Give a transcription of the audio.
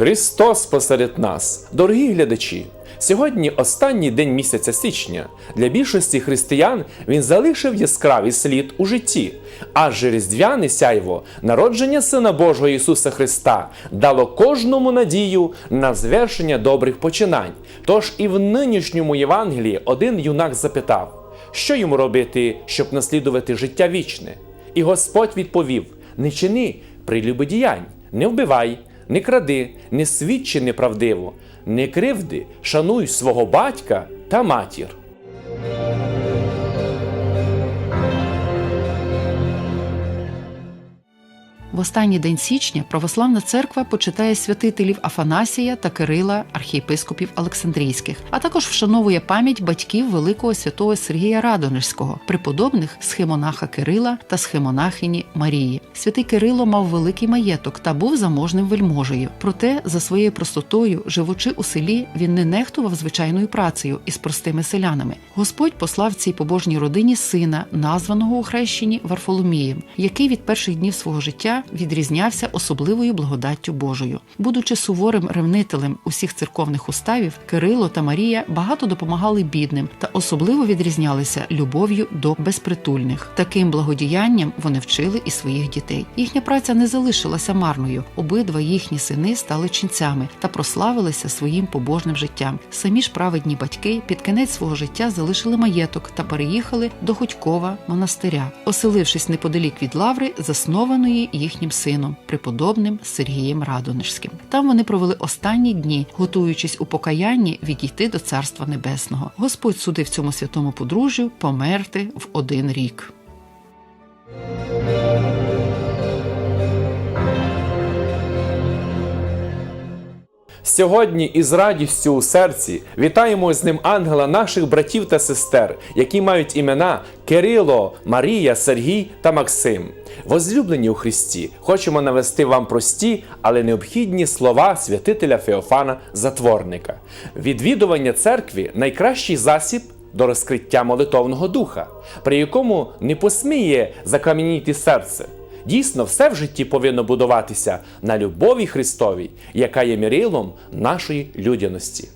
Христос посеред нас, дорогі глядачі! Сьогодні останній день місяця січня. Для більшості християн він залишив яскравий слід у житті, адже різдвяне сяйво, народження Сина Божого Ісуса Христа, дало кожному надію на звершення добрих починань. Тож і в нинішньому Євангелії один юнак запитав, що йому робити, щоб наслідувати життя вічне. І Господь відповів: не чини прелюбодіянь, не вбивай, не кради, не свідчи неправдиво, не кривди, шануй свого батька та матір. В останній день січня православна церква почитає святителів Афанасія та Кирила, архієпископів Олександрійських, а також вшановує пам'ять батьків великого святого Сергія Радонежського, преподобних схемонаха Кирила та схемонахині Марії. Святий Кирило мав великий маєток та був заможним вельможею. Проте, за своєю простотою, живучи у селі, він не нехтував звичайною працею із простими селянами. Господь послав цій побожній родині сина, названого у хрещенні Варфоломієм, який від перших днів свого життя відрізнявся особливою благодаттю Божою. Будучи суворим ревнителем усіх церковних уставів, Кирило та Марія багато допомагали бідним та особливо відрізнялися любов'ю до безпритульних. Таким благодіянням вони вчили і своїх дітей. Їхня праця не залишилася марною. Обидва їхні сини стали ченцями та прославилися своїм побожним життям. Самі ж праведні батьки під кінець свого життя залишили маєток та переїхали до Ходькова монастиря, оселившись неподалік від лаври, заснованої їхнім сином, преподобним Сергієм Радонежським. Там вони провели останні дні, готуючись у покаянні відійти до Царства Небесного. Господь судив цьому святому подружжю померти в один рік. Сьогодні із радістю у серці вітаємо з ним ангела наших братів та сестер, які мають імена Кирило, Марія, Сергій та Максим. Возлюблені у Христі, хочемо навести вам прості, але необхідні слова святителя Феофана Затворника. Відвідування церкві найкращий засіб до розкриття молитовного духа, при якому не посміє закам'яніти серце. Дійсно, все в житті повинно будуватися на любові Христовій, яка є мірилом нашої людяності.